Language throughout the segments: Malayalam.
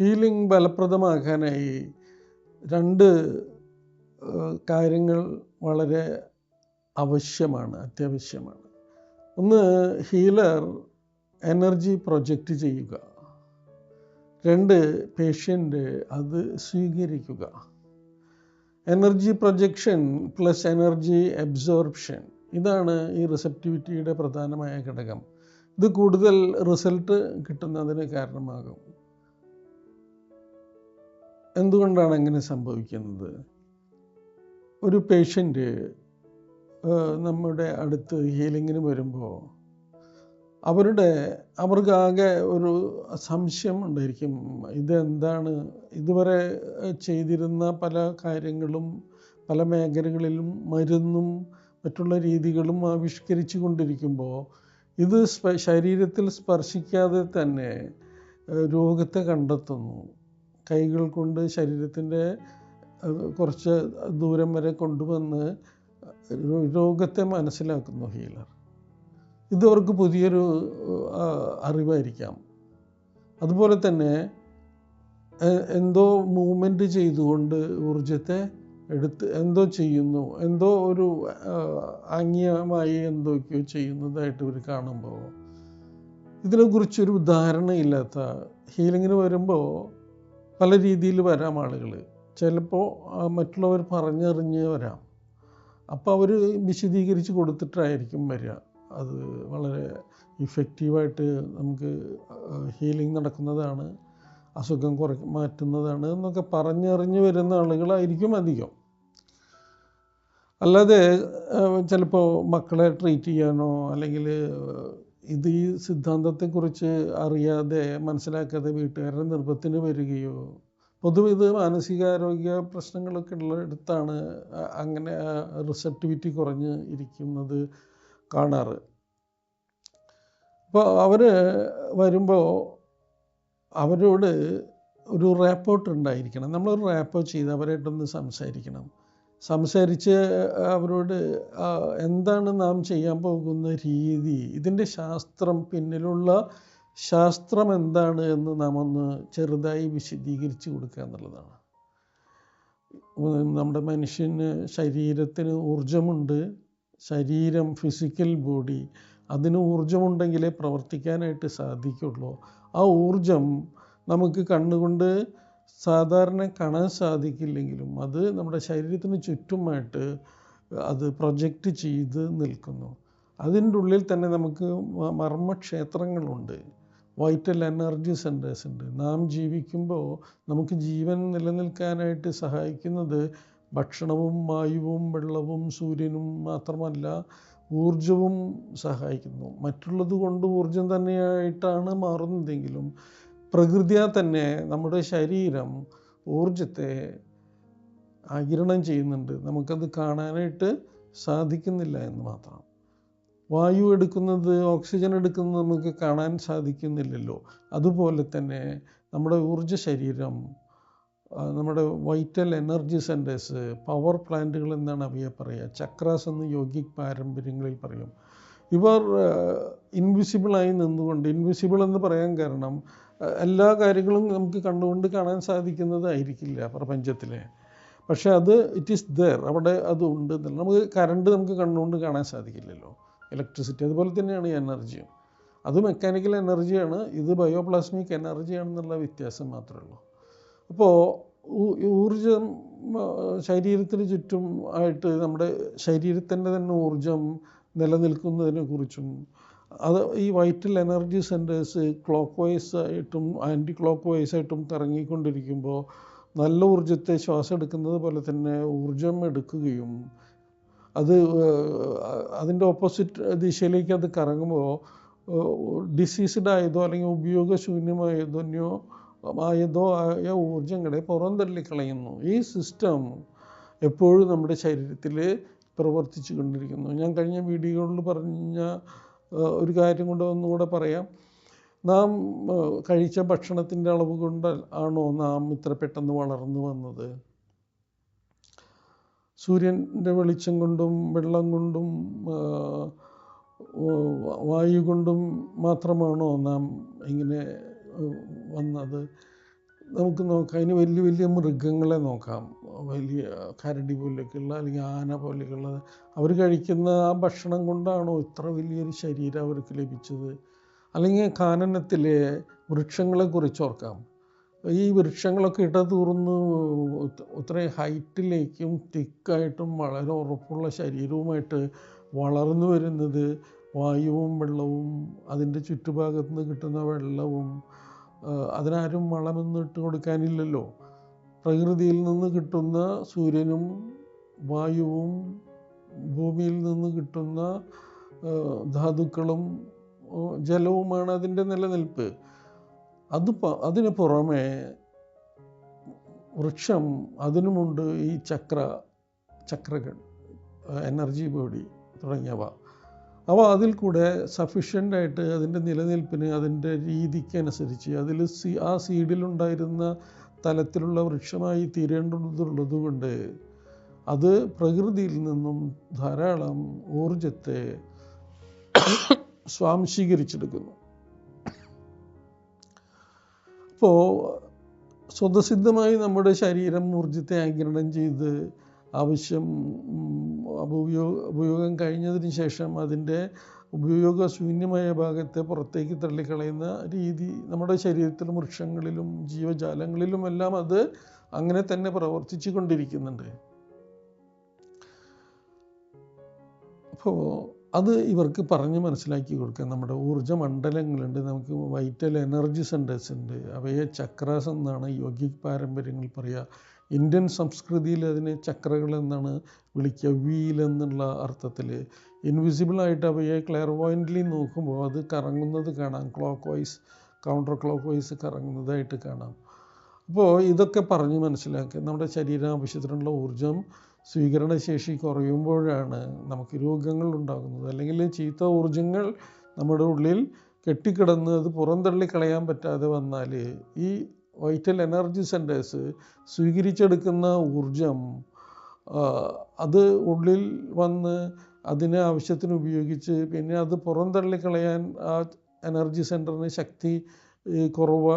ഹീലിംഗ് ഫലപ്രദമാക്കാനായി രണ്ട് കാര്യങ്ങൾ വളരെ ആവശ്യമാണ് അത്യാവശ്യമാണ്. ഒന്ന് ഹീലർ എനർജി പ്രൊജക്റ്റ് ചെയ്യുക. രണ്ട് പേഷ്യന്റ് അത് സ്വീകരിക്കുക. Energy projection plus energy absorption ഇതാണ് ഈ റിസപ്റ്റിവിറ്റിയുടെ പ്രധാനമായ ഘടകം. ഇത് കൂടുതൽ റിസൾട്ട് കിട്ടുന്നതിന് കാരണമാകും. എന്തുകൊണ്ടാണ് അങ്ങനെ സംഭവിക്കുന്നത്? ഒരു പേഷ്യന്റ് നമ്മുടെ അടുത്ത് ഹീലിങ്ങിന് വരുമ്പോൾ അവരുടെ അവർക്കാകെ ഒരു സംശയം ഉണ്ടായിരിക്കും. ഇതെന്താണ്? ഇതുവരെ ചെയ്തിരുന്ന പല കാര്യങ്ങളും പല മേഖലകളിലും മരുന്നും മറ്റുള്ള രീതികളും ആവിഷ്കരിച്ചു കൊണ്ടിരിക്കുമ്പോൾ ഇത് ശരീരത്തിൽ സ്പർശിക്കാതെ തന്നെ രോഗത്തെ കണ്ടെത്തുന്നു. കൈകൾ കൊണ്ട് ശരീരത്തിന്റെ കുറച്ച് ദൂരം വരെ കൊണ്ടുവന്ന് രോഗത്തെ മനസ്സിലാക്കുന്നു ഹീലർ. ഇത് അവർക്ക് പുതിയൊരു അറിവായിരിക്കാം. അതുപോലെ തന്നെ എന്തോ മൂവ്മെന്റ് ചെയ്തുകൊണ്ട് ഊർജത്തെ എടുത്ത് എന്തോ ചെയ്യുന്നു എന്തോ ഒരു ആംഗ്യമായി എന്തൊക്കെയോ ചെയ്യുന്നതായിട്ട് ഇവർ കാണുമ്പോൾ ഇതിനെക്കുറിച്ചൊരു ധാരണയില്ലാത്ത ഹീലിങ്ങിന് വരുമ്പോൾ പല രീതിയിൽ വരാം ആളുകൾ. ചിലപ്പോൾ മറ്റുള്ളവർ പറഞ്ഞറിഞ്ഞ് വരാം. അപ്പോൾ അവർ വിശദീകരിച്ച് കൊടുത്തിട്ടായിരിക്കും വരിക. അത് വളരെ ഇഫക്റ്റീവായിട്ട് നമുക്ക് ഹീലിംഗ് നടക്കുന്നതാണ് അസുഖം കുറ മാറ്റുന്നതാണ് എന്നൊക്കെ പറഞ്ഞറിഞ്ഞ് വരുന്ന ആളുകളായിരിക്കും അധികം. അല്ലാതെ ചിലപ്പോൾ മക്കളെ ട്രീറ്റ് ചെയ്യാനോ അല്ലെങ്കിൽ ഇത് ഈ സിദ്ധാന്തത്തെക്കുറിച്ച് അറിയാതെ മനസ്സിലാക്കാതെ വീട്ടുകാരുടെ നിർബന്ധത്തിന് വരികയോ പൊതുവെ ഇത് മാനസികാരോഗ്യ പ്രശ്നങ്ങളൊക്കെ ഉള്ളിടത്താണ് അങ്ങനെ റിസപ്റ്റിവിറ്റി കുറഞ്ഞ് ഇരിക്കുന്നത് കാണാറ്. അപ്പോൾ അവർ വരുമ്പോൾ അവരോട് ഒരു റാപ്പോർട്ട് ഉണ്ടായിരിക്കണം. നമ്മളൊരു റാപ്പോ ചെയ്ത് അവരായിട്ടൊന്ന് സംസാരിക്കണം. സംസാരിച്ച് അവരോട് എന്താണ് നാം ചെയ്യാൻ പോകുന്ന രീതി ഇതിന്റെ ശാസ്ത്രം പിന്നിലുള്ള ശാസ്ത്രം എന്താണ് എന്ന് നാം ഒന്ന് ചെറുതായി വിശദീകരിച്ച് കൊടുക്കുക എന്നുള്ളതാണ്. നമ്മുടെ മനുഷ്യന് ശരീരത്തിന് ഊർജമുണ്ട് ശരീരം ഫിസിക്കൽ ബോഡി അതിന് ഊർജമുണ്ടെങ്കിലേ പ്രവർത്തിക്കാനായിട്ട് സാധിക്കുള്ളൂ. ആ ഊർജം നമുക്ക് കണ്ണുകൊണ്ട് സാധാരണ കാണാൻ സാധിക്കില്ലെങ്കിലും അത് നമ്മുടെ ശരീരത്തിന് ചുറ്റുമായിട്ട് അത് പ്രൊജക്റ്റ് ചെയ്ത് നിൽക്കുന്നു. അതിന്റെ ഉള്ളിൽ തന്നെ നമുക്ക് മർമ്മക്ഷേത്രങ്ങളുണ്ട്. വൈറ്റൽ എനർജി സെന്റേഴ്സ് ഉണ്ട്. നാം ജീവിക്കുമ്പോൾ നമുക്ക് ജീവൻ നിലനിൽക്കാനായിട്ട് സഹായിക്കുന്നത് ഭക്ഷണവും വായുവും വെള്ളവും സൂര്യനും മാത്രമല്ല ഊർജവും സഹായിക്കുന്നു. മറ്റുള്ളത് കൊണ്ട് ഊർജം തന്നെയായിട്ടാണ് മാറുന്നതെങ്കിലും പ്രകൃതിയാ തന്നെ നമ്മുടെ ശരീരം ഊർജത്തെ ആകിരണം ചെയ്യുന്നുണ്ട്. നമുക്കത് കാണാനായിട്ട് സാധിക്കുന്നില്ല എന്ന് മാത്രം. വായു എടുക്കുന്നത് ഓക്സിജൻ എടുക്കുന്നത് നമുക്ക് കാണാൻ സാധിക്കുന്നില്ലല്ലോ. അതുപോലെ തന്നെ നമ്മുടെ ഊർജ ശരീരം നമ്മുടെ വൈറ്റൽ എനർജി സെന്റേഴ്സ് പവർ പ്ലാന്റുകൾ എന്നാണ് അവയെ പറയുക. ചക്രാസ് എന്ന് യോഗിക് പാരമ്പര്യങ്ങളിൽ പറയും. ഇവർ ഇൻവിസിബിളായി നിന്നുകൊണ്ട് ഇൻവിസിബിൾ എന്ന് പറയാൻ കാരണം എല്ലാ കാര്യങ്ങളും നമുക്ക് കണ്ടുകൊണ്ട് കാണാൻ സാധിക്കുന്നതായിരിക്കില്ല പ്രപഞ്ചത്തിലെ. പക്ഷേ അത് ഇറ്റ് ഈസ് ദർ അവിടെ അത് ഉണ്ട് നമുക്ക് കറണ്ട് നമുക്ക് കണ്ടുകൊണ്ട് കാണാൻ സാധിക്കില്ലല്ലോ. ഇലക്ട്രിസിറ്റി അതുപോലെ തന്നെയാണ് ഈ എനർജിയും അത് മെക്കാനിക്കൽ എനർജിയാണ് ഇത് ബയോപ്ലാസ്മിക് എനർജിയാണെന്നുള്ള വ്യത്യാസം മാത്രമേ ഉള്ളൂ. അപ്പോൾ ഊർജം ശരീരത്തിന് ചുറ്റും ആയിട്ട് നമ്മുടെ ശരീരത്തിന്റെ തന്നെ ഊർജം നിലനിൽക്കുന്നതിനെ കുറിച്ചും അത് ഈ vital energy centres clock vice ആയിട്ടും ആന്റി ക്ലോക്ക് വൈസ് ആയിട്ടും കറങ്ങിക്കൊണ്ടിരിക്കുമ്പോൾ നല്ല ഊർജത്തെ ശ്വാസം എടുക്കുന്നത് പോലെ തന്നെ ഊർജം എടുക്കുകയും അത് അതിന്റെ ഓപ്പോസിറ്റ് ദിശയിലേക്ക് അത് കറങ്ങുമ്പോൾ ഡിസീസ്ഡ് ആയതോ അല്ലെങ്കിൽ ഉപയോഗശൂന്യമായതോ ആയതോ ആയ ഊർജങ്ങളെ പുറന്തള്ളിക്കളയുന്നു ഈ സിസ്റ്റം എപ്പോഴും നമ്മുടെ ശരീരത്തിൽ പ്രവർത്തിച്ചു കൊണ്ടിരിക്കുന്നു ഞാൻ കഴിഞ്ഞ വീഡിയോകളിൽ പറഞ്ഞ ഒരു കാര്യം കൊണ്ട് ഒന്നുകൂടെ പറയാം. നാം കഴിച്ച ഭക്ഷണത്തിന്റെ അളവ് കൊണ്ട് ആണോ നാം ഇത്ര പെട്ടെന്ന് വളർന്നു വന്നത്? സൂര്യന്റെ വെളിച്ചം കൊണ്ടും വെള്ളം കൊണ്ടും വായു കൊണ്ടും മാത്രമാണോ നാം ഇങ്ങനെ വന്നത്? നമുക്ക് നോക്കാം. ഇനി വലിയ വലിയ മൃഗങ്ങളെ നോക്കാം. വലിയ കരടി പോലെയൊക്കെയുള്ള അല്ലെങ്കിൽ ആന പോലെയൊക്കെയുള്ള അവർ കഴിക്കുന്ന ആ ഭക്ഷണം കൊണ്ടാണോ ഇത്ര വലിയൊരു ശരീരം അവർക്ക് ലഭിച്ചത്? അല്ലെങ്കിൽ കാനനത്തിലെ വൃക്ഷങ്ങളെക്കുറിച്ച് ഓർക്കാം. ഈ വൃക്ഷങ്ങളൊക്കെ ഇടതൂർന്ന് ഇത്രയും ഹൈറ്റിലേക്കും തിക്കായിട്ടും വളരെ ഉറപ്പുള്ള ശരീരവുമായിട്ട് വളർന്നു വരുന്നത് വായുവും വെള്ളവും അതിന്റെ ചുറ്റുഭാഗത്ത് നിന്ന് കിട്ടുന്ന വെള്ളവും അതിനാരും വളമൊന്നും ഇട്ട് കൊടുക്കാനില്ലല്ലോ. പ്രകൃതിയിൽ നിന്ന് കിട്ടുന്ന സൂര്യനും വായുവും ഭൂമിയിൽ നിന്ന് കിട്ടുന്ന ധാതുക്കളും ജലവുമാണ് അതിന്റെ നിലനിൽപ്പ്. അത് അതിന് പുറമെ വൃക്ഷം അതിനുമുണ്ട് ഈ ചക്ര ചക്രകൾ എനർജി ബോഡി തുടങ്ങിയവ. അവ അതിൽ കൂടെ സഫീഷ്യന്റായിട്ട് അതിന്റെ നിലനിൽപ്പിന് അതിന്റെ രീതിക്കനുസരിച്ച് അതിൽ സി ആ സീഡിലുണ്ടായിരുന്ന തലത്തിലുള്ള വൃക്ഷമായി തീരേണ്ടതുള്ളത് കൊണ്ട് അത് പ്രകൃതിയിൽ നിന്നും ധാരാളം ഊർജത്തെ സ്വാംശീകരിച്ചെടുക്കുന്നു. അപ്പോൾ സ്വതസിദ്ധമായി നമ്മുടെ ശരീരം ഊർജത്തെ ആഗിരണം ചെയ്ത് ആവശ്യം ഉപയോഗ ഉപയോഗം കഴിഞ്ഞതിന് ശേഷം അതിന്റെ ഉപയോഗശൂന്യമായ ഭാഗത്തെ പുറത്തേക്ക് തള്ളിക്കളയുന്ന രീതി നമ്മുടെ ശരീരത്തിലും വൃക്ഷങ്ങളിലും ജീവജാലങ്ങളിലും എല്ലാം അത് അങ്ങനെ തന്നെ പ്രവർത്തിച്ചു കൊണ്ടിരിക്കുന്നുണ്ട്. അപ്പോൾ അത് ഇവർക്ക് പറഞ്ഞ് മനസ്സിലാക്കി കൊടുക്കുക നമ്മുടെ ഊർജ മണ്ഡലങ്ങളുണ്ട് നമുക്ക് വൈറ്റൽ എനർജി സെന്റേഴ്സ് ഉണ്ട്. അവയെ ചക്രാസ് എന്നാണ് യോഗിക് പാരമ്പര്യങ്ങൾ പറയുക. ഇന്ത്യൻ സംസ്കൃതിയിൽ അതിനെ ചക്രകൾ എന്നാണ് വിളിക്കുക വീൽ എന്നുള്ള അർത്ഥത്തിൽ. ഇൻവിസിബിളായിട്ട് അവയെ ക്ലെയർവോയിന്റ്ലി നോക്കുമ്പോൾ അത് കറങ്ങുന്നത് കാണാം. Clockwise counter clock vice കറങ്ങുന്നതായിട്ട് കാണാം. അപ്പോൾ ഇതൊക്കെ പറഞ്ഞ് മനസ്സിലാക്കുക. നമ്മുടെ ശരീരം ആവശ്യത്തിനുള്ള ഊർജം സ്വീകരണശേഷി കുറയുമ്പോഴാണ് നമുക്ക് രോഗങ്ങൾ ഉണ്ടാകുന്നത്. അല്ലെങ്കിൽ ചീത്ത ഊർജങ്ങൾ നമ്മുടെ ഉള്ളിൽ കെട്ടിക്കിടന്ന് അത് പുറന്തള്ളി കളയാൻ പറ്റാതെ വന്നാൽ ഈ വൈറ്റൽ എനർജി സെന്റേഴ്സ് സ്വീകരിച്ചെടുക്കുന്ന ഊർജം അത് ഉള്ളിൽ വന്ന് അതിനെ ആവശ്യത്തിന് ഉപയോഗിച്ച് പിന്നെ അത് പുറന്തള്ളിക്കളയാൻ ആ എനർജി സെന്ററിന് ശക്തി കുറവ്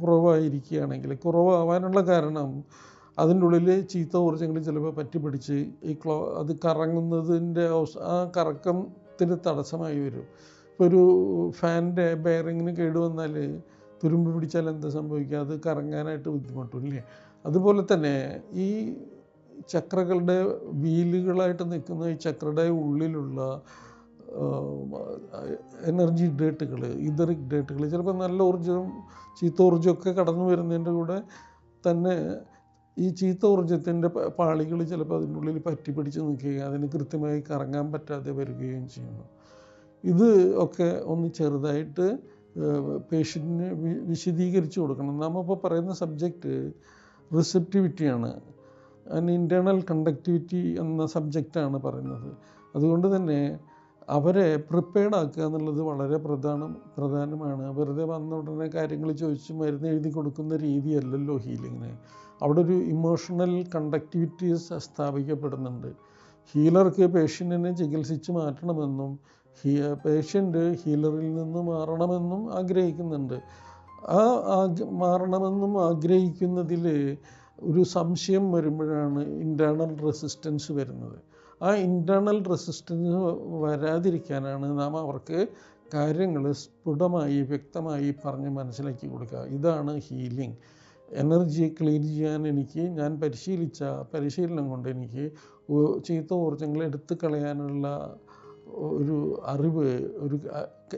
കുറവായിരിക്കുകയാണെങ്കിൽ കുറവാകാനുള്ള കാരണം അതിന്റെ ഉള്ളിൽ ചീത്ത ഊർജങ്ങൾ ചിലപ്പോൾ പറ്റിപ്പിടിച്ച് ഈ ക്ലോ അത് കറങ്ങുന്നതിന്റെ ആ കറക്കത്തിന് തടസ്സമായി വരും. ഇപ്പോൾ ഒരു ഫാനിന്റെ ബെയറിങ്ങിന് കേടുവന്നാൽ തുരുമ്പ് പിടിച്ചാൽ എന്താ സംഭവിക്കുക? അത് കറങ്ങാനായിട്ട് ബുദ്ധിമുട്ടും ഇല്ലേ? അതുപോലെ തന്നെ ഈ ചക്രകളുടെ വീലുകളായിട്ട് നിൽക്കുന്ന ഈ ചക്രയുടെ ഉള്ളിലുള്ള എനർജി ഡേറ്റുകൾ ഇതറിക് ഡേറ്റുകൾ ചിലപ്പോൾ നല്ല ഊർജം ചീത്ത ഊർജമൊക്കെ കടന്നു വരുന്നതിന്റെ കൂടെ തന്നെ ഈ ചീത്ത ഊർജത്തിന്റെ പാളികൾ ചിലപ്പോൾ അതിന്റെ ഉള്ളിൽ പറ്റി പിടിച്ച് നിൽക്കുകയും അതിന് കൃത്യമായി കറങ്ങാൻ പറ്റാതെ വരികയും ചെയ്യുന്നു. ഇത് ഒക്കെ ഒന്ന് ചെറുതായിട്ട് പേഷ്യന്റിന് വിശദീകരിച്ച് കൊടുക്കണം. നമ്മളിപ്പോൾ പറയുന്ന സബ്ജക്റ്റ് റിസെപ്റ്റിവിറ്റിയാണ് ആൻഡ് ഇന്റേർണൽ കണ്ടക്ടിവിറ്റി എന്ന സബ്ജക്റ്റാണ് പറയുന്നത്. അതുകൊണ്ട് തന്നെ അവരെ പ്രിപ്പയർഡ് ആക്കുക എന്നുള്ളത് വളരെ പ്രധാനം പ്രധാനമാണ്. വെറുതെ വന്ന ഉടനെ കാര്യങ്ങൾ ചോദിച്ച് മരുന്ന് എഴുതി കൊടുക്കുന്ന രീതിയല്ലല്ലോ ഹീലിങ്ങിന് അവിടെ ഒരു ഇമോഷണൽ കണ്ടക്ടിവിറ്റി സ്ഥാപിക്കപ്പെടുന്നുണ്ട്. ഹീലർക്ക് പേഷ്യന്റിനെ ചികിത്സിച്ച് മാറ്റണമെന്നും ഹീ പേഷ്യന്റ് ഹീലറിൽ നിന്ന് മാറണമെന്നും ആഗ്രഹിക്കുന്നുണ്ട്. ആ മാറണമെന്നും ആഗ്രഹിക്കുന്നതിൽ ഒരു സംശയം വരുമ്പോഴാണ് ഇന്റേർണൽ റെസിസ്റ്റൻസ് വരുന്നത്. ആ ഇന്റേർണൽ റെസിസ്റ്റൻസ് വരാതിരിക്കാനാണ് നാം അവർക്ക് കാര്യങ്ങൾ സ്ഫുടമായി വ്യക്തമായി പറഞ്ഞ് മനസ്സിലാക്കി കൊടുക്കുക. ഇതാണ് ഹീലിംഗ് എനർജി ക്ലീൻ ചെയ്യാൻ എനിക്ക് ഞാൻ പരിശീലിച്ച പരിശീലനം കൊണ്ട് എനിക്ക് ചീത്ത ഊർജങ്ങൾ എടുത്തു കളയാനുള്ള ഒരു അറിവ് ഒരു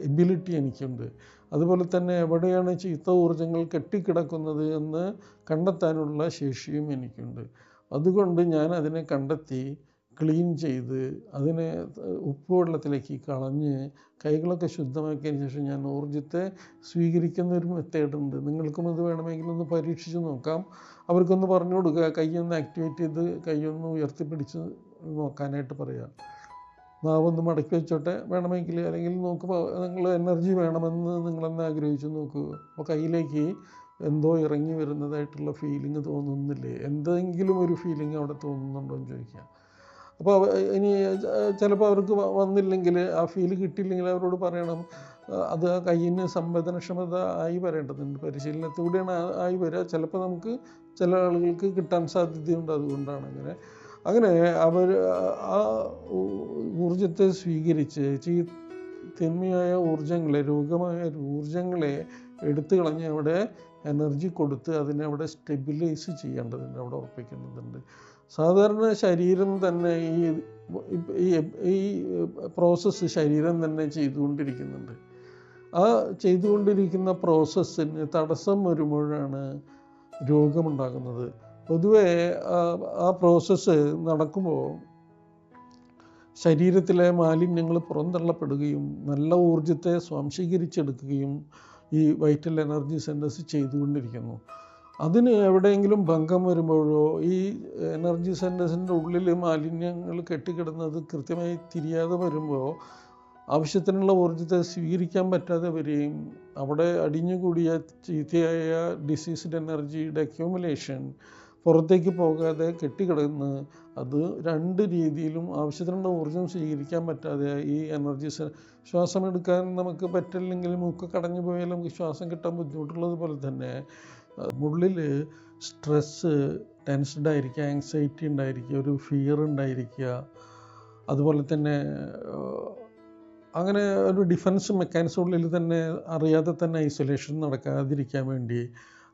എബിലിറ്റി എനിക്കുണ്ട്. അതുപോലെ തന്നെ എവിടെയാണ് ചീത്ത ഊർജങ്ങൾ കെട്ടിക്കിടക്കുന്നത് എന്ന് കണ്ടെത്താനുള്ള ശേഷിയും എനിക്കുണ്ട്. അതുകൊണ്ട് ഞാൻ അതിനെ കണ്ടെത്തി ക്ലീൻ ചെയ്ത് അതിനെ ഉപ്പ് വെള്ളത്തിലേക്ക് കളഞ്ഞ് കൈകളൊക്കെ ശുദ്ധമാക്കിയതിന് ശേഷം ഞാൻ ഊർജത്തെ സ്വീകരിക്കുന്ന ഒരു മെത്തേഡ് ഉണ്ട് നിങ്ങൾക്കും ഇത് വേണമെങ്കിൽ ഒന്ന് പരീക്ഷിച്ച് നോക്കാം. അവർക്കൊന്ന് പറഞ്ഞു കൊടുക്കുക. കൈയൊന്ന് ആക്ടിവേറ്റ് ചെയ്ത് കൈയൊന്ന് ഉയർത്തിപ്പിടിച്ച് നോക്കാനായിട്ട് പറയാം. നാവൊന്ന് മടക്കി വെച്ചോട്ടെ വേണമെങ്കിൽ അല്ലെങ്കിൽ നോക്ക് നിങ്ങൾ എനർജി വേണമെന്ന് നിങ്ങളെന്നെ ആഗ്രഹിച്ചു നോക്കൂ. അപ്പോൾ കയ്യിലേക്ക് എന്തോ ഇറങ്ങി വരുന്നതായിട്ടുള്ള ഫീലിംഗ് തോന്നുന്നില്ലേ? എന്തെങ്കിലും ഒരു ഫീലിംഗ് അവിടെ തോന്നുന്നുണ്ടോ എന്ന് ചോദിക്കുക അപ്പോൾ ഇനി ചിലപ്പോൾ അവർക്ക് വന്നില്ലെങ്കിൽ ആ ഫീൽ കിട്ടിയില്ലെങ്കിൽ അവരോട് പറയണം അത് ആ കയ്യിന് സംവേദനക്ഷമത ആയി വരേണ്ടതുണ്ട് പരിശീലനത്തിലൂടെയാണ് ആയി വരിക ചിലപ്പോൾ നമുക്ക് ചില ആളുകൾക്ക് കിട്ടാൻ സാധ്യതയുണ്ട് അതുകൊണ്ടാണ് അങ്ങനെ. അങ്ങനെ അവർ ആ ഊർജത്തെ സ്വീകരിച്ച് ചീ തിന്മയായ ഊർജങ്ങളെ രോഗമായ ഊർജങ്ങളെ എടുത്തു കളഞ്ഞ് അവിടെ എനർജി കൊടുത്ത് അതിനെ അവിടെ സ്റ്റെബിലൈസ് ചെയ്യേണ്ടതുണ്ട് അവിടെ ഉറപ്പിക്കേണ്ടതുണ്ട്. സാധാരണ ശരീരം തന്നെ ഈ ഈ പ്രോസസ്സ് ശരീരം തന്നെ ചെയ്തുകൊണ്ടിരിക്കുന്നുണ്ട്. ആ ചെയ്തുകൊണ്ടിരിക്കുന്ന പ്രോസസ്സിന് തടസ്സം വരുമ്പോഴാണ് രോഗമുണ്ടാകുന്നത്. പൊതുവേ ആ- പ്രോസസ്സ് നടക്കുമ്പോൾ ശരീരത്തിലെ മാലിന്യങ്ങൾ പുറന്തള്ളപ്പെടുകയും നല്ല ഊർജത്തെ സ്വാംശീകരിച്ചെടുക്കുകയും ഈ വൈറ്റൽ എനർജി സെന്റേഴ്സ് ചെയ്തുകൊണ്ടിരിക്കുന്നു. അതിന് എവിടെയെങ്കിലും ഭംഗം വരുമ്പോഴോ ഈ എനർജി സെന്റേഴ്സിന്റെ ഉള്ളിൽ മാലിന്യങ്ങൾ കെട്ടിക്കിടന്നത് കൃത്യമായി തിരിയാതെ വരുമ്പോൾ ആവശ്യത്തിനുള്ള ഊർജത്തെ സ്വീകരിക്കാൻ പറ്റാതെ വരികയും അവിടെ അടിഞ്ഞുകൂടിയ ചീത്തയായ ഡിസീസ്ഡ് എനർജിയുടെ അക്യൂമുലേഷൻ പുറത്തേക്ക് പോകാതെ കെട്ടിക്കിടന്ന് അത് രണ്ട് രീതിയിലും ആവശ്യത്തിനുള്ള ഊർജം സ്വീകരിക്കാൻ പറ്റാതെ ഈ എനർജി ശ്വാസം എടുക്കാൻ നമുക്ക് പറ്റില്ലെങ്കിൽ മൂക്ക് കടഞ്ഞു പോയാൽ നമുക്ക് ശ്വാസം കിട്ടാൻ ബുദ്ധിമുട്ടുള്ളത് പോലെ തന്നെ ഉള്ളിൽ സ്ട്രെസ്സ് ടെൻസ്ഡ് ആയിരിക്കുക ആങ്സൈറ്റി ഉണ്ടായിരിക്കുക ഒരു ഫിയർ ഉണ്ടായിരിക്കുക. അതുപോലെ തന്നെ അങ്ങനെ ഒരു ഡിഫൻസ് മെക്കാനിസം ഉള്ളിൽ തന്നെ അറിയാതെ തന്നെ ഐസൊലേഷൻ നടക്കാതിരിക്കാൻ വേണ്ടി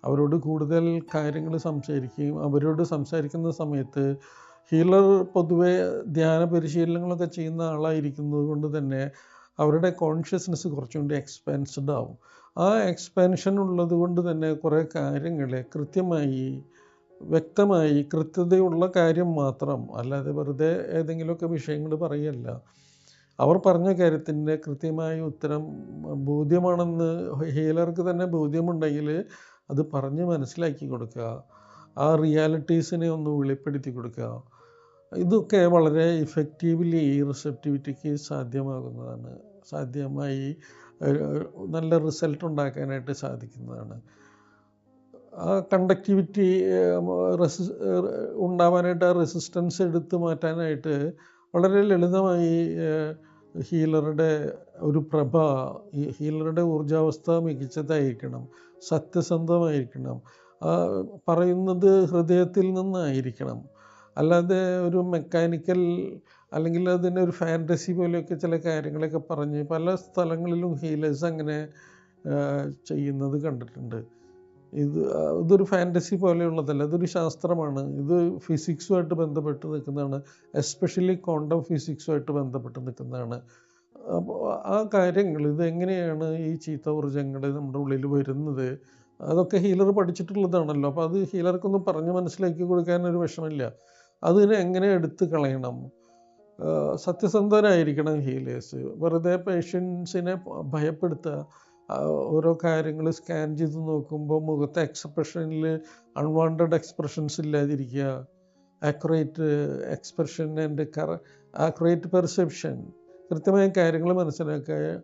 അവരോട് കൂടുതൽ കാര്യങ്ങൾ സംസാരിക്കുകയും അവരോട് സംസാരിക്കുന്ന സമയത്ത് ഹീലർ പൊതുവെ ധ്യാന പരിശീലനങ്ങളൊക്കെ ചെയ്യുന്ന ആളായിരിക്കുന്നത് കൊണ്ട് തന്നെ അവരുടെ കോൺഷ്യസ്നെസ് കുറച്ചുകൂടി എക്സ്പെൻസ്ഡ് ആവും. ആ എക്സ്പെൻഷൻ ഉള്ളത് കൊണ്ട് തന്നെ കുറേ കാര്യങ്ങളെ കൃത്യമായി വ്യക്തമായി കൃത്യതയുള്ള കാര്യം മാത്രം അല്ലാതെ വെറുതെ ഏതെങ്കിലുമൊക്കെ വിഷയങ്ങൾ പറയല്ല. അവർ പറഞ്ഞ കാര്യത്തിന്റെ കൃത്യമായ ഉത്തരം ബോധ്യമാണെന്ന് ഹീലർക്ക് തന്നെ ബോധ്യമുണ്ടെങ്കിൽ അത് പറഞ്ഞ് മനസ്സിലാക്കി കൊടുക്കുക. ആ റിയാലിറ്റീസിനെ ഒന്ന് വെളിപ്പെടുത്തി കൊടുക്കുക. ഇതൊക്കെ വളരെ ഇഫക്റ്റീവ്ലി ഈ റിസെപ്റ്റിവിറ്റിക്ക് സാധ്യമാകുന്നതാണ്. സാധ്യമായി നല്ല റിസൾട്ട് ഉണ്ടാക്കാനായിട്ട് സാധിക്കുന്നതാണ്. ആ കണ്ടക്ടിവിറ്റി റെസി ഉണ്ടാവാനായിട്ട് ആ റെസിസ്റ്റൻസ് എടുത്തു മാറ്റാനായിട്ട് വളരെ ലളിതമായി ഹീലറുടെ ഒരു പ്രഭ ഈ ഹീലറുടെ ഊർജാവസ്ഥ മികച്ചതായിരിക്കണം സത്യസന്ധമായിരിക്കണം. പറയുന്നത് ഹൃദയത്തിൽ നിന്നായിരിക്കണം. അല്ലാതെ ഒരു മെക്കാനിക്കൽ അല്ലെങ്കിൽ അതിന്റെ ഒരു ഫാന്റസി പോലെയൊക്കെ ചില കാര്യങ്ങളൊക്കെ പറഞ്ഞ് പല സ്ഥലങ്ങളിലും ഹീലേഴ്സ് അങ്ങനെ ചെയ്യുന്നത് കണ്ടിട്ടുണ്ട്. ഇത് ഇതൊരു ഫാന്റസി പോലെയുള്ളതല്ല ഇതൊരു ശാസ്ത്രമാണ്. ഇത് ഫിസിക്സുമായിട്ട് ബന്ധപ്പെട്ട് നിൽക്കുന്നതാണ്. എസ്പെഷ്യലി ക്വാണ്ടം ഫിസിക്സുമായിട്ട് ബന്ധപ്പെട്ട് നിൽക്കുന്നതാണ്. അപ്പോൾ ആ കാര്യങ്ങൾ ഇതെങ്ങനെയാണ് ഈ ചീത്ത ഊർജങ്ങൾ നമ്മുടെ ഉള്ളിൽ വരുന്നത്? അതൊക്കെ ഹീലർ പഠിച്ചിട്ടുള്ളതാണല്ലോ. അപ്പോൾ അത് ഹീലർക്കൊന്നും പറഞ്ഞ് മനസ്സിലാക്കി കൊടുക്കാനൊരു വിഷമില്ല അതിനെ എങ്ങനെ എടുത്ത് കളയണം? സത്യസന്ധരായിരിക്കണം ഹീലേഴ്സ് വെറുതെ പേഷ്യൻസിനെ ഭയപ്പെടുത്തുക. ഓരോ കാര്യങ്ങൾ സ്കാൻ ചെയ്ത് നോക്കുമ്പോൾ മുഖത്തെ എക്സ്പ്രഷനിൽ അൺവാണ്ടഡ് എക്സ്പ്രഷൻസ് ഇല്ലാതിരിക്കുക. ആക്യുറേറ്റ് എക്സ്പ്രഷൻ ആൻഡ് കറ ആക്യുറേറ്റ് പെർസെപ്ഷൻ കൃത്യമായ കാര്യങ്ങൾ മനസ്സിലാക്കുക.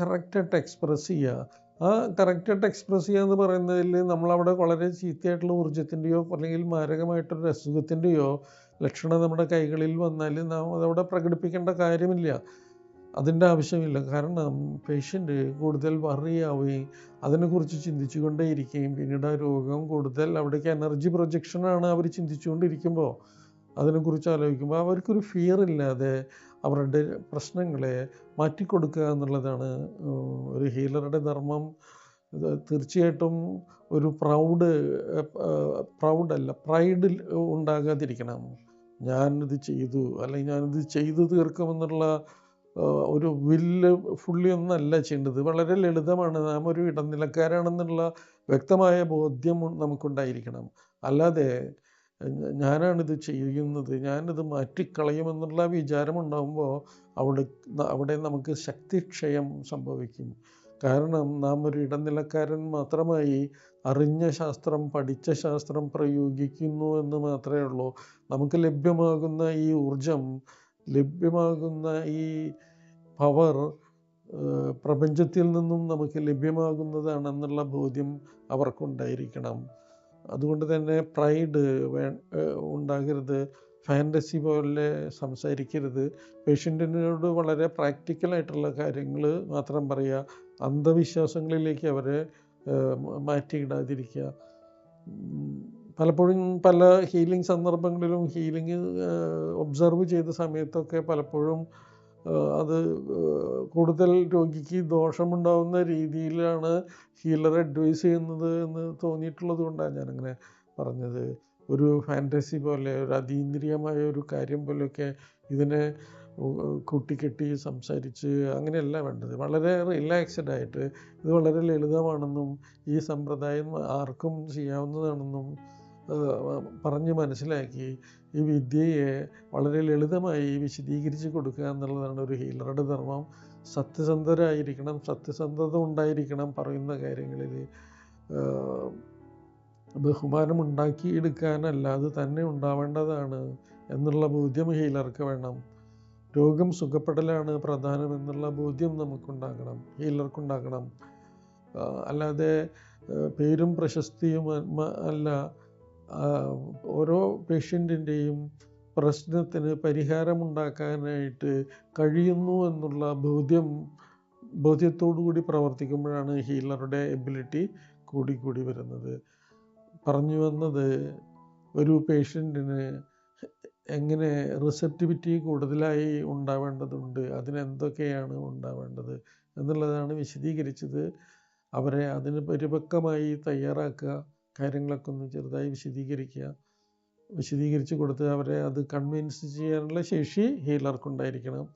കറക്റ്റായിട്ട് എക്സ്പ്രസ് ചെയ്യുക. ആ കറക്റ്റായിട്ട് എക്സ്പ്രസ് ചെയ്യുക എന്ന് പറയുന്നതിൽ നമ്മളവിടെ വളരെ ചീത്തയായിട്ടുള്ള ഊർജത്തിന്റെയോ അല്ലെങ്കിൽ മാരകമായിട്ടൊരു അസുഖത്തിന്റെയോ ലക്ഷണം നമ്മുടെ കൈകളിൽ വന്നാൽ നാം അതവിടെ പ്രകടിപ്പിക്കേണ്ട കാര്യമില്ല. അതിന്റെ ആവശ്യമില്ല. കാരണം പേഷ്യന്റ് കൂടുതൽ വറിയാവുകയും അതിനെക്കുറിച്ച് ചിന്തിച്ചുകൊണ്ടേയിരിക്കുകയും പിന്നീട് ആ രോഗം കൂടുതൽ അവിടേക്ക് എനർജി പ്രൊജക്ഷനാണ് അവർ ചിന്തിച്ചുകൊണ്ടിരിക്കുമ്പോൾ അതിനെക്കുറിച്ച് ആലോചിക്കുമ്പോൾ അവർക്കൊരു ഫിയർ ഇല്ലാതെ അവരുടെ പ്രശ്നങ്ങളെ മാറ്റിക്കൊടുക്കുക എന്നുള്ളതാണ് ഒരു ഹീലറുടെ ധർമ്മം. തീർച്ചയായിട്ടും ഒരു പ്രൗഡ് പ്രൗഡല്ല പ്രൈഡിൽ ഉണ്ടാകാതിരിക്കണം. ഞാനിത് ചെയ്തു അല്ലെങ്കിൽ ഞാനിത് ചെയ്തു തീർക്കുമെന്നുള്ള ഒരു വില്ല് ഫുള്ളി ഒന്നല്ല ചെയ്യേണ്ടത്. വളരെ ലളിതമാണ്. നാം ഒരു ഇടനിലക്കാരാണെന്നുള്ള വ്യക്തമായ ബോധ്യം നമുക്കുണ്ടായിരിക്കണം. അല്ലാതെ ഞാനാണിത് ചെയ്യുന്നത്. ഞാനിത് മാറ്റിക്കളയുമെന്നുള്ള വിചാരമുണ്ടാകുമ്പോൾ അവിടെ അവിടെ നമുക്ക് ശക്തിക്ഷയം സംഭവിക്കും. കാരണം നാം ഒരു ഇടനിലക്കാരൻ മാത്രമായി അറിഞ്ഞ ശാസ്ത്രം പഠിച്ച ശാസ്ത്രം പ്രയോഗിക്കുന്നു എന്ന് മാത്രമേ ഉള്ളൂ. നമുക്ക് ലഭ്യമാകുന്ന ഈ ഊർജം ലഭ്യമാകുന്ന ഈ പവർ പ്രപഞ്ചത്തിൽ നിന്നും നമുക്ക് ലഭ്യമാകുന്നതാണെന്നുള്ള ബോധ്യം അവർക്കുണ്ടായിരിക്കണം. അതുകൊണ്ട് തന്നെ പ്രൈഡ് വേ ഉണ്ടാകരുത്. ഫാന്റസി പോലെ സംസാരിക്കരുത്. പേഷ്യന്റിനോട് വളരെ പ്രാക്ടിക്കലായിട്ടുള്ള കാര്യങ്ങൾ മാത്രം പറയുക അന്ധവിശ്വാസങ്ങളിലേക്ക് അവരെ മാറ്റിയിടാതിരിക്കുക. പലപ്പോഴും പല ഹീലിംഗ് സന്ദർഭങ്ങളിലും ഹീലിംഗ് ഒബ്സർവ് ചെയ്ത സമയത്തൊക്കെ പലപ്പോഴും അത് കൂടുതൽ രോഗിക്ക് ദോഷമുണ്ടാവുന്ന രീതിയിലാണ് ഹീലർ അഡ്വൈസ് ചെയ്യുന്നത് എന്ന് തോന്നിയിട്ടുള്ളത് കൊണ്ടാണ് ഞാനങ്ങനെ പറഞ്ഞത്. ഒരു ഫാന്റസി പോലെ ഒരു അതീന്ദ്രിയമായ ഒരു കാര്യം പോലെയൊക്കെ ഇതിനെ കൂട്ടിക്കെട്ടി സംസാരിച്ച് അങ്ങനെയല്ല വേണ്ടത്. വളരെ റിലാക്സ്ഡ് ആയിട്ട് ഇത് വളരെ ലളിതമാണെന്നും ഈ സമ്പ്രദായം ആർക്കും ചെയ്യാവുന്നതാണെന്നും പറഞ്ഞ് മനസ്സിലാക്കി. ഈ വിദ്യയെ വളരെ ലളിതമായി വിശദീകരിച്ച് കൊടുക്കുക എന്നുള്ളതാണ് ഒരു ഹീലറുടെ ധർമ്മം. സത്യസന്ധരായിരിക്കണം സത്യസന്ധത ഉണ്ടായിരിക്കണം പറയുന്ന കാര്യങ്ങളിൽ ബഹുമാനം ഉണ്ടാക്കിയെടുക്കാനല്ല അത് തന്നെ ഉണ്ടാവേണ്ടതാണ് എന്നുള്ള ബോധ്യം ഹീലർക്ക് വേണം. രോഗം സുഖപ്പെടലാണ് പ്രധാനം എന്നുള്ള ബോധ്യം നമുക്കുണ്ടാകണം ഹീലർക്കുണ്ടാകണം. അല്ലാതെ പേരും പ്രശസ്തിയും അല്ല ഓരോ പേഷ്യന്റിന്റെയും പ്രശ്നത്തിന് പരിഹാരമുണ്ടാക്കാനായിട്ട് കഴിയുന്നു എന്നുള്ള ബോധ്യം ബോധ്യത്തോടു കൂടി പ്രവർത്തിക്കുമ്പോഴാണ് ഹീലറുടെ എബിലിറ്റി കൂടി കൂടി വരുന്നത്. പറഞ്ഞു വന്നത് ഒരു പേഷ്യന്റിന് എങ്ങനെ റിസെപ്റ്റിവിറ്റി കൂടുതലായി ഉണ്ടാവേണ്ടതുണ്ട് അതിനെന്തൊക്കെയാണ് ഉണ്ടാവേണ്ടത് എന്നുള്ളതാണ് വിശദീകരിച്ചത്. അവരെ അതിന് പരിപക്വമായി തയ്യാറാക്കുക. കാര്യങ്ങളൊക്കെ ഒന്ന് ചെറുതായി വിശദീകരിക്കുക. വിശദീകരിച്ച് കൊടുത്ത് അവരെ അത് കൺവിൻസ് ചെയ്യാനുള്ള ശേഷി ഹീലർക്കുണ്ടായിരിക്കണം